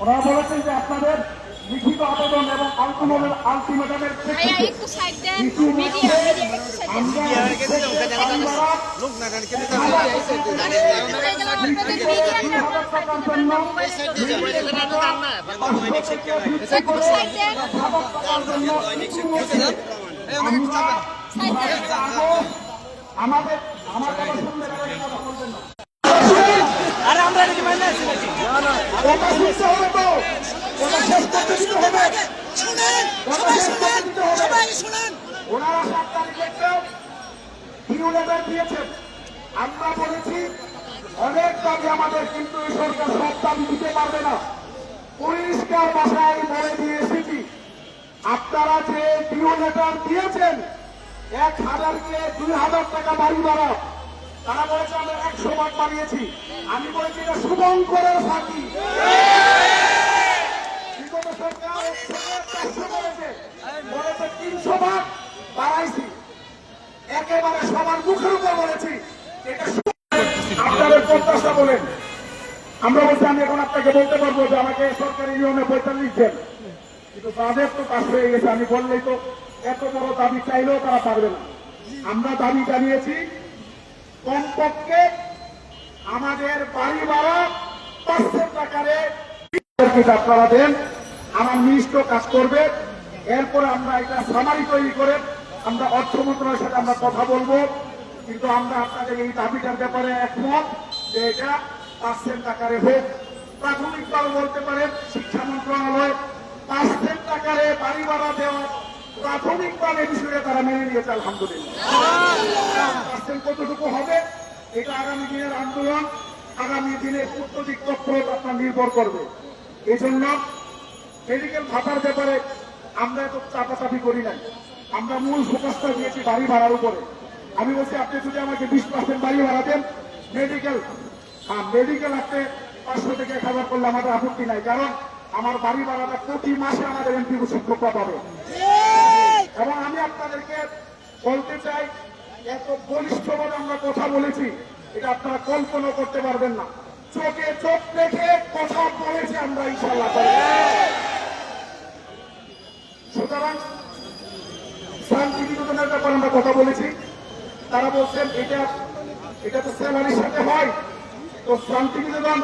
ওনারা বলেছেন যে আপনাদের লিখিত আবেদন এবং আলটিমেটের আলটিমেটামের ভাইয়া প্রেক্ষিতে একটু সাইড কথা হবে তো শুনেন ওনারা সাত তারিখে হিরো লেটার দিয়েছেন আমরা বলেছি অনেক দাবি আমাদের কিন্তু এই সরকার সব দাবি দিতে পারবে না পরিষ্কার ভাষায় বলে দিয়ে এসেছি আপনারা যে ডিও লেটার দিয়েছেন, এক হাজারকে দুই হাজার টাকা বাড়ি বাড়া তারা বলেছে, আমরা একশো ভাগ বাড়িয়েছি। আমি বলেছি, এটা শুভঙ্করের ফাঁকি। বলেছে। একেবারে বলেছি, এটা আমরা বলছি, আমি এখন আপনাকে বলতে পারব যে আমাকে সরকারি নিয়মে পঁয়তাল্লিশ দেন কিন্তু তাদের তো কাজ হয়ে গেছে, আমি বললেই তো এত বড় দাবি চাইলেও তারা পারবে না। আমরা দাবি জানিয়েছি কমপক্ষে আমাদের বাড়ি ভাড়া আপনারা দেন, আমার মিনিস্টার কাজ করবে। এরপরে আমরা এটা সামারি তৈরি করে আমরা অর্থ মন্ত্রণালয়ের সাথে আমরা কথা বলব। কিন্তু আমরা আপনাদের এই দাবিটার ব্যাপারে একমত যে এটা পার্সেন্ট আকারে হোক। প্রাথমিকভাবে বলতে পারেন, শিক্ষা মন্ত্রণালয় পার্সেন্ট আকারে বাড়ি ভাড়া দেওয়া প্রাথমিকভাবে বিষয়ে তারা মেনে নিয়েছে, আলহামদুলিল্লাহ। কতটুকু হবে, এটা আগামী দিনের আন্দোলন, আগামী দিনের উত্তদিক তৎপরতা আপনার নির্ভর করবে। এই জন্য মেডিকেল ভাতার ব্যাপারে আমরা এত চাপাচাপি করি নাই। আমরা মূল ফোকাসটা দিয়েছি বাড়ি ভাড়ার উপরে। আমি বলছি, আপনি যদি আমাকে বিশ পার্সেন্ট বাড়ি ভাড়া দেন মেডিকেল হ্যাঁ মেডিকেল আপনি পাঁচশো থেকে এক হাজার করলে আমাদের আপত্তি নাই। কারণ আমার বাড়ি ভাড়াটা প্রতি মাসে আমাদের এমপি শিক্ষকরা পাবে এবং আমি আপনাদেরকে বলতে চাই, এত বলিষ্ঠভাবে আমরা কথা বলেছি, এটা আপনারা কল্পনা করতে পারবেন না। চোখে চোখ রেখে কথা বলেছি আমরা ইনশাল্লাহ সুতরাং শান্তি নিকেতনের ব্যাপারে আমরা কথা বলেছি। তারা বলছেন, এটা এটা তো স্যালারির সাথে হয়। তো শান্তি নিকেতন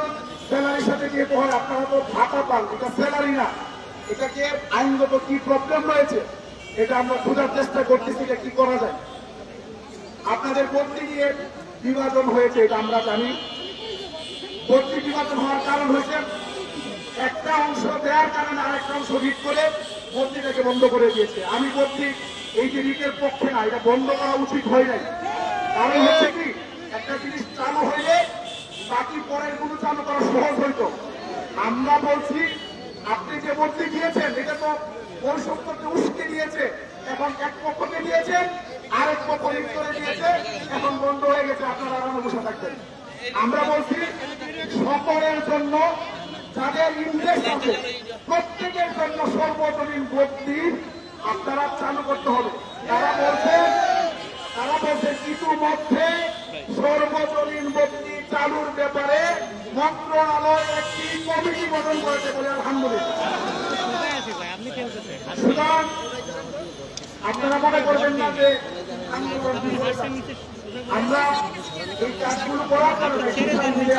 স্যালারির সাথে যেহেতু হয়, আপনারা তো ভাতা পান, এটা স্যালারি না। এটাকে আইনগত কি প্রবলেম রয়েছে? এটা আমরা খোঁজার চেষ্টা করতেছি যে কি করা যায়। আপনাদের ভর্তি নিয়ে বিভাজন হয়েছে, এটা আমরা জানি। ভর্তি বিভাজন হওয়ার কারণ হয়েছে, একটা অংশ দেওয়ার কারণে আরেকটা অংশ রিট করে ভর্তিটাকে বন্ধ করে দিয়েছে। আমি ভর্তি এই যে রিটের পক্ষে না, এটা বন্ধ করা উচিত হয় নাই। কারণ হচ্ছে কি, একটা জিনিস চালু হইলে বাকি পরেরগুলো চালু করা সহজ হইতো। আমরা বলছি, আপনি যে ভর্তি দিয়েছেন, এটা তো পরিসংখ্যকে উস্কে এখন এক পক্ষকে দিয়েছে, আরেক পক্ষ রিট করে দিয়েছে, এখন বন্ধ হয়ে গেছে, আপনারা আরামে বসে থাকবেন। আমরা বলছি, সকলের জন্য, যাদের ইন্টারেস্ট আছে, প্রত্যেকের জন্য সর্বজনীন ভর্তি আপনারা চালু করতে হবে। তারা বলছেন তারা বলছেন ইতিমধ্যে সর্বজনীন ভর্তি চালুর ব্যাপারে মন্ত্রণালয় একটি কমিটি গঠন করেছে বলে আলহামদুলিল্লাহ। সুতরাং আপনারা মনে করবেন না যে আমরা এই কাজগুলো করার কারণে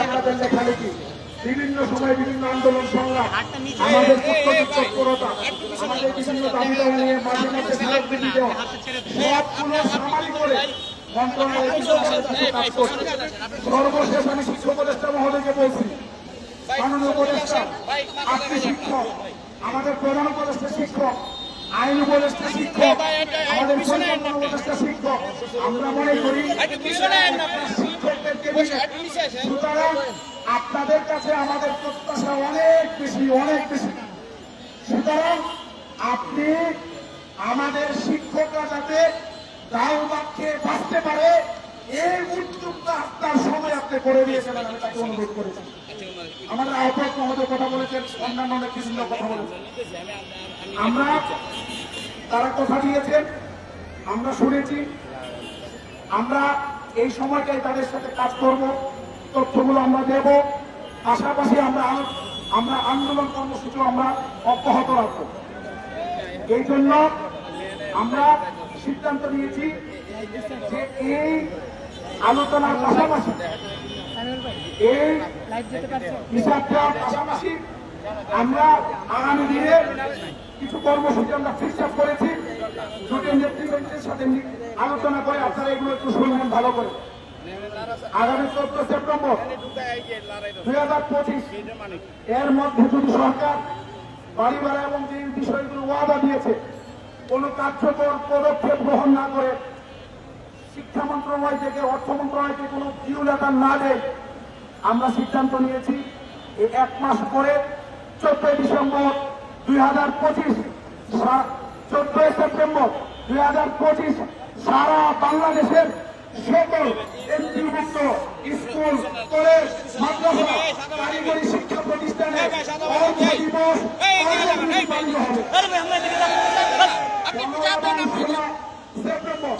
আপনাদের লেখালেখি বিভিন্ন সময় বিভিন্ন আন্দোলন সংগ্রাম আমাদের প্রত্যেক তৎপরতা আমাদের বিভিন্ন দাবি নিয়ে মাঝে মাঝে স্মারকলিপি দেওয়া সবগুলো সামারি করে মন্ত্রণালয় আমাদের কাছে কাজ করছে। সর্বশেষ আমি শিক্ষা উপদেষ্টা মহোদয়কে বলছি মাননীয় উপদেষ্টা আপনি শিক্ষক আমাদের প্রধান উপদেষ্টা শিক্ষক আইন উপদেষ্টা শিক্ষক আমাদের পরিকল্পনা উপদেষ্টা শিক্ষক। আমরা মনে করি শিক্ষকদেরকে সুতরাং আপনাদের কাছে আমাদের প্রত্যাশা অনেক বেশি অনেক বেশি। সুতরাং আপনি আমাদের শিক্ষকরা যাতে দাও বাক্যে বাঁচতে পারে এই উদ্যোগটা আপনার সময় আপনি করে দিয়েছেন, আমি তাকে অনুরোধ করেছি। আমাদের আহ্বায়ক মহোদয় কথা বলেছেন, অন্যান্য অনেক বিভিন্ন কথা বলেছেন। আমরা তারা কথা দিয়েছেন, আমরা শুনেছি। আমরা এই সময়টাই তাদের সাথে কাজ করব, তথ্যগুলো আমরা দেব। পাশাপাশি আমরা আমরা আন্দোলন কর্মসূচি আমরা অব্যাহত রাখব। এই জন্য আমরা সিদ্ধান্ত নিয়েছি যে এই আলোচনার পাশাপাশি এই হিসাব পাশাপাশি আমরা আগামী দিনে কিছু কর্মসূচি আমরা ফিক্স আপ করেছি। দুটি নেতৃবৃন্দের সাথে আলোচনা করে আপনারা এগুলো একটু শুনবেন ভালো করে। আগামী চোদ্দ সেপ্টেম্বর দুই হাজার পঁচিশ এর মধ্যে যদি সরকার বাড়ি ভাড়া এবং যে বিষয়গুলো ওয়াদা দিয়েছে কোনো কার্যকর পদক্ষেপ গ্রহণ না করে শিক্ষা মন্ত্রণালয় থেকে অর্থ মন্ত্রণালয়কে কোনো ডিউ লেটার না দেয় আমরা সিদ্ধান্ত নিয়েছি এই এক মাস পরে চোদ্দই ডিসেম্বর দুই হাজার পঁচিশ চোদ্দই সেপ্টেম্বর দুই হাজার পঁচিশ সারা বাংলাদেশের সকল এমপিভুক্ত স্কুল কলেজ মাদ্রাসা কারিগরি শিক্ষা প্রতিষ্ঠানে অর্থ দিবস সেপ্টেম্বর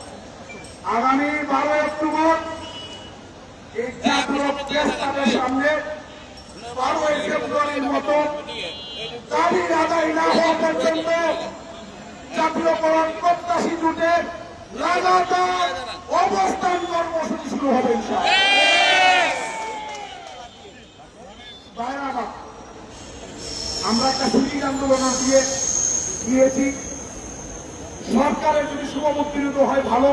আগামী বারো অক্টোবর এই জাতীয় প্রেস সামনে বারোই ফেব্রুয়ারির মতো দাবি আদায় না হওয়া পর্যন্ত জাতীয়করণ প্রত্যাশী জুটে লাগাতার অবস্থান কর্মসূচি শুরু হবে আমার, একটা সুযোগ আন্দোলন দিয়ে দিয়েছি। সরকারের যদি শুভমুক্তিরিত হয় ভালো।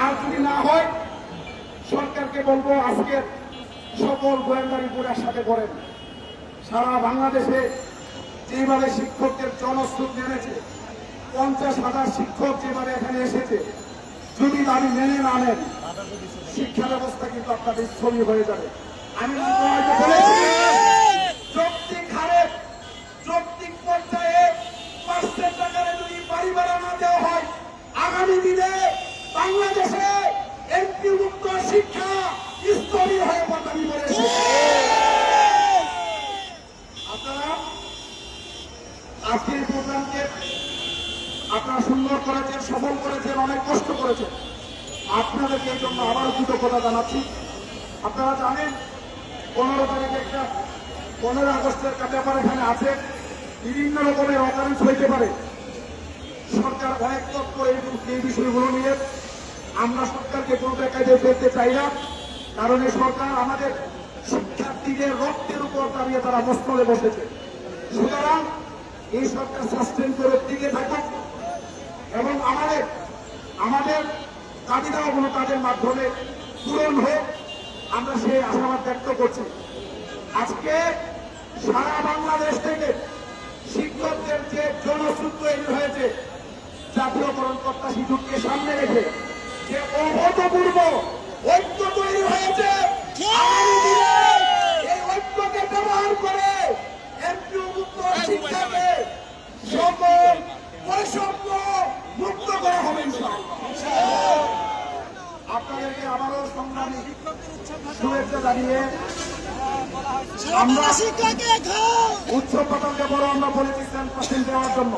আর যদি না হয়, সরকারকে বলব আজকে সকল গোয়েন্দা রিপোর্টের সাথে করেন। সারা বাংলাদেশে যেভাবে শিক্ষকদের জনস্রোত বেড়েছে পঞ্চাশ হাজার শিক্ষক যেভাবে এখানে এসেছে, যদি দাবি মেনে না নেন, শিক্ষা ব্যবস্থা কিন্তু আপনাদের স্থবির হয়ে যাবে। আমি আপনাদেরকে এই জন্য আবার কৃতজ্ঞতা জানাচ্ছি। আপনারা জানেন, পনেরো তারিখে একটা, পনেরো আগস্টের ব্যাপার এখানে আছে। বিভিন্ন রকমের অকারেন্স হইতে পারে। সরকার অনেক তত্ত্ব এই বিষয়গুলো নিয়ে। আমরা সরকারকে কোনো দেখাইতে ফেলতে চাই না, কারণ এই সরকার আমাদের শিক্ষার্থীদের রক্তের উপর দাঁড়িয়ে তারা মস্তলে বসেছে। সুতরাং এই সরকার সাস্টেন করে টিকে থাকুক এবং আমাদের আমাদের দাবি দাওয়াগুলো তাদের মাধ্যমে। পূরণ হোক, আমরা সেই আশাবাদ ব্যক্ত করছি। আজকে সারা বাংলাদেশ থেকে শিক্ষকদের যে জনসূত্র তৈরি হয়েছে, জাতীয়করণ কর্তা শিশুকে সামনে রেখে, যে অভূতপূর্ব ঐক্য তৈরি হয়েছে আগামী দিনে এই ঐক্যকে ব্যবহার করে এমপিও মুক্ত শিক্ষাকে সকল বৈষম্য মুক্ত করা হবে ইনশাআল্লাহ। আপনাদেরকে আবারও সংগ্রামী শুভেচ্ছা জানিয়ে আমরা উৎসব পাতালকে বড় আমরা বলেছি টেন পার্সেন্ট দেওয়ার জন্য।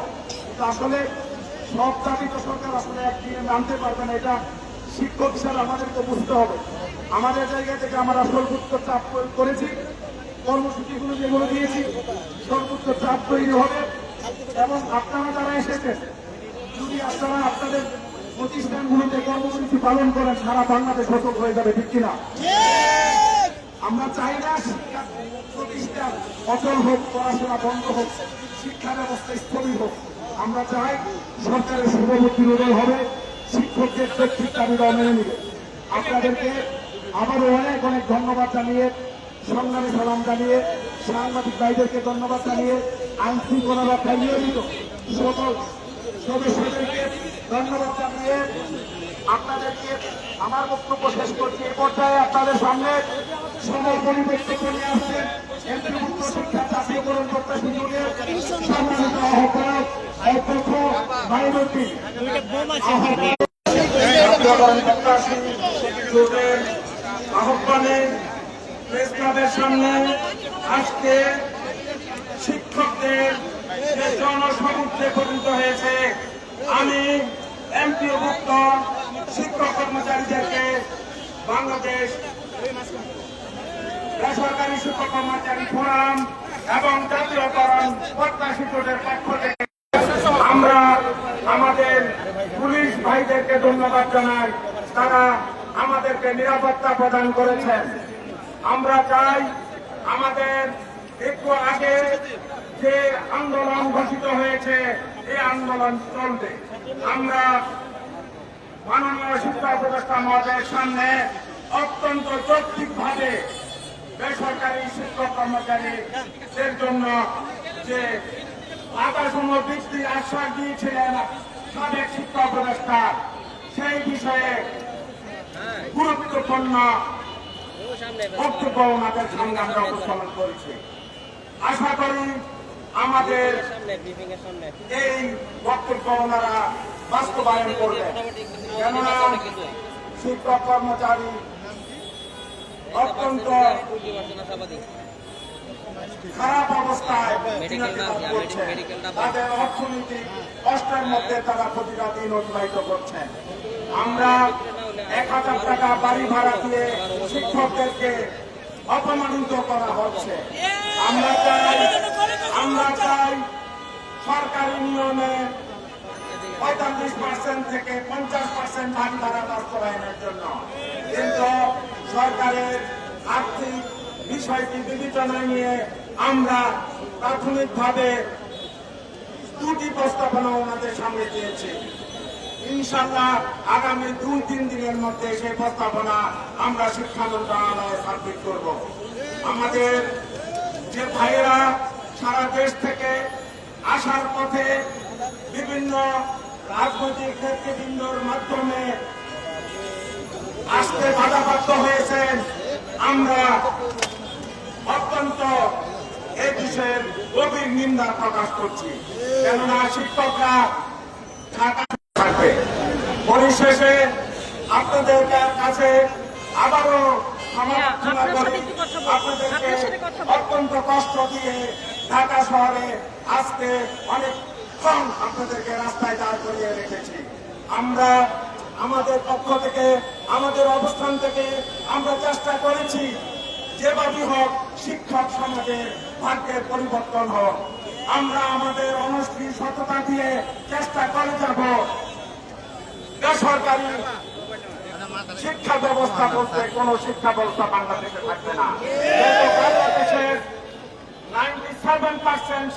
আসলে সব দাবি তো সরকার আসলে একদিনে মানতে পারবে না, এটা শিক্ষক হিসাবে আমাদেরকে বুঝতে হবে। আমাদের জায়গা থেকে আমরা সর্বোচ্চ চাপ প্রয়োগ করেছি, কর্মসূচিগুলো যেগুলো দিয়েছি, সর্বোচ্চ চাপ তৈরি হবে। এবং আপনারা যারা এসেছেন, যদি আপনারা আপনাদের প্রতিষ্ঠানগুলোতে কর্মসূচি পালন করেন, সারা বাংলাদেশ সচল হয়ে যাবে, ঠিক কিনা? আমরা চাই না শিক্ষা প্রতিষ্ঠান অচল হোক, পড়াশোনা বন্ধ হোক শিক্ষা ব্যবস্থা স্থবির হোক। আমরা চাই সরকারের শুভমুক্তি উদয় হবে, শিক্ষকদের ব্যক্তির দাবিদাও মেনে নিবে। আপনাদেরকে আবারও অনেক অনেক ধন্যবাদ জানিয়ে, সংগ্রামী সালাম জানিয়ে, সাংবাদিক ভাইদেরকে ধন্যবাদ জানিয়ে রক্ষায় নিয়োজিত সকল সদস্যদেরকে ধন্যবাদ জানিয়ে আপনাদেরকে আমার বক্তব্য শেষ করছি। এ পর্যায়ে আপনাদের সামনে সময় করতে সুযোগের সম্মানিত আহ্বায়ক অধ্যক্ষ জাতীয়করণ আহ্বানে প্রেস সামনে আজকে শিক্ষকদের যে জনসমুদ্রে পরিণত হয়েছে, আমি এমপিওভুক্ত শিক্ষক কর্মচারীদেরকে বাংলাদেশ বেসরকারি শিক্ষক কর্মচারী ফোরাম এবং জাতীয়করণ প্রত্যাশী জোটের পক্ষ থেকে আমরা আমাদের পুলিশ ভাইদেরকে ধন্যবাদ জানাই। তারা আমাদেরকে নিরাপত্তা প্রদান করেছেন। আমরা চাই আমাদের একটু আগে যে আন্দোলন ঘোষিত হয়েছে, এই আন্দোলন চলবে। আমরা মাননীয় শিক্ষা উপদেষ্টা মহোদয়ের সামনে অত্যন্ত যৌক্তিকভাবে বেসরকারি শিক্ষক কর্মচারীদের জন্য যে আকাশসমূহ বৃত্তির আশ্বাস দিয়েছিলেন সাবেক শিক্ষা উপদেষ্টা, সেই বিষয়ে গুরুত্বপূর্ণ বক্তব্য ওনাদের সামনে উপস্থাপন করেছি। আশা করি আমাদের এই বক্তব্য ওনারা বাস্তবায়ন করবেন। কেননা শিক্ষক কর্মচারী অত্যন্ত খারাপ অবস্থায়। তাদের অর্থনৈতিক কষ্টের মধ্যে তারা প্রতিটা দিন অতিবাহিত করছেন আমরা এক হাজার টাকা বাড়ি ভাড়া দিয়ে শিক্ষকদেরকে অপমানিত করা হচ্ছে। আমরা চাই আমরা চাই সরকারি নিয়মে পঁয়তাল্লিশ পার্সেন্ট থেকে পঞ্চাশ পার্সেন্ট বাড়ি ভাড়া বাস্তবায়নের জন্য। কিন্তু সরকারের আর্থিক বিষয়টি বিবেচনায় নিয়ে আমরা প্রাথমিকভাবে দুটি প্রস্তাবনা ওনাদের সামনে দিয়েছি। ইনশাল্লাহ আগামী দুই তিন দিনের মধ্যে সেই প্রস্তাবনা আমরা শিক্ষা মন্ত্রণালয়ে সাবমিট করব। আমাদের যে ভাইয়েরা সারা দেশ থেকে আসার পথে বিভিন্ন রাজনৈতিক নেতৃবৃন্দর মাধ্যমে আসতে বাধাপ্রাপ্ত হয়েছেন আমরা অত্যন্ত এ বিষয়ের গভীর নিন্দা প্রকাশ করছি। কেননা শিক্ষকরা ঢাকা থাকবে। পরিশেষে আপনাদের কাছে আবারও সমালোচনা করি। আপনাদেরকে অত্যন্ত কষ্ট দিয়ে ঢাকা শহরে আজকে অনেকক্ষণ আপনাদেরকে রাস্তায় দাঁড় করিয়ে রেখেছি। আমরা আমাদের পক্ষ থেকে, আমাদের অবস্থান থেকে আমরা চেষ্টা করেছি যেভাবেই হোক, শিক্ষক সমাজের ভাগ্যের পরিবর্তন হোক। আমরা আমাদের অনস্বী সততা দিয়ে চেষ্টা করে যাব। বেসরকারি শিক্ষা ব্যবস্থা বলতে কোন শিক্ষা ব্যবস্থা বাংলাদেশে থাকবে না। বাংলাদেশের নাইনটি সেভেন পার্সেন্ট